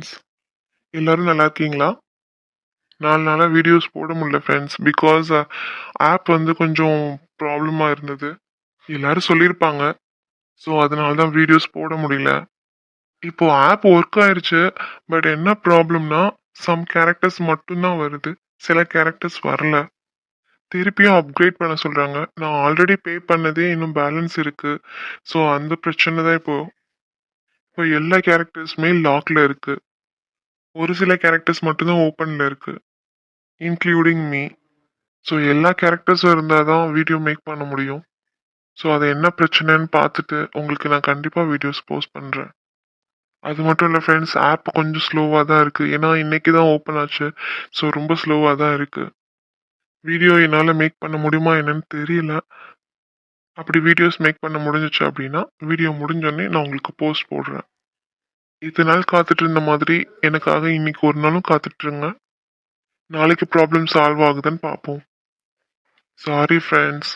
Friends எல்லாரும் நல்லா இருக்கீங்களா? நாலு நாளாக வீடியோஸ் போட முடியல ஃப்ரெண்ட்ஸ் பிகாஸ் ஆப் வந்து கொஞ்சம் ப்ராப்ளமாக இருந்தது. எல்லோரும் சொல்லியிருப்பாங்க. ஸோ அதனால தான் வீடியோஸ் போட முடியல. இப்போ ஆப் ஒர்க் ஆயிடுச்சு பட் என்ன ப்ராப்ளம்னா சம் கேரக்டர்ஸ் மட்டும்தான் வருது. சில கேரக்டர்ஸ் வரல. திருப்பியும் அப்கிரேட் பண்ண சொல்கிறாங்க நான் ஆல்ரெடி பே பண்ணதே இன்னும் பேலன்ஸ் இருக்குது ஸோ அந்த பிரச்சனை தான் இப்போது இப்போ எல்லா கேரக்டர்ஸுமே லாக்ல இருக்குது ஒரு சில கேரக்டர்ஸ் மட்டும்தான் ஓப்பனில் இருக்கு. இன்க்ளூடிங் மீ ஸோ எல்லா கேரக்டர்ஸும் இருந்தால் தான் வீடியோ மேக் பண்ண முடியும். ஸோ அது என்ன பிரச்சனைன்னு பார்த்துட்டு உங்களுக்கு நான் கண்டிப்பாக வீடியோஸ் போஸ்ட் பண்ணுறேன் அது மட்டும் இல்லை ஃப்ரெண்ட்ஸ் ஆப் கொஞ்சம் ஸ்லோவாக தான் இருக்குது ஏன்னா இன்னைக்கு தான் ஓப்பன் ஆச்சு. ஸோ ரொம்ப ஸ்லோவாக தான் இருக்குது வீடியோ என்னால் மேக் பண்ண முடியுமா என்னன்னு தெரியல. அப்படி வீடியோஸ் மேக் பண்ண முடிஞ்சிச்சு அப்படின்னா வீடியோ முடிஞ்சோடனே நான் உங்களுக்கு போஸ்ட் போடுறேன். இத்தனை நாள் காத்துட்டு இருந்த மாதிரி எனக்காக இன்னைக்கு ஒரு நாளும் காத்துட்ருங்க நாளைக்கு ப்ராப்ளம் சால்வ் ஆகுதுன்னு பார்ப்போம் சாரி ஃப்ரெண்ட்ஸ்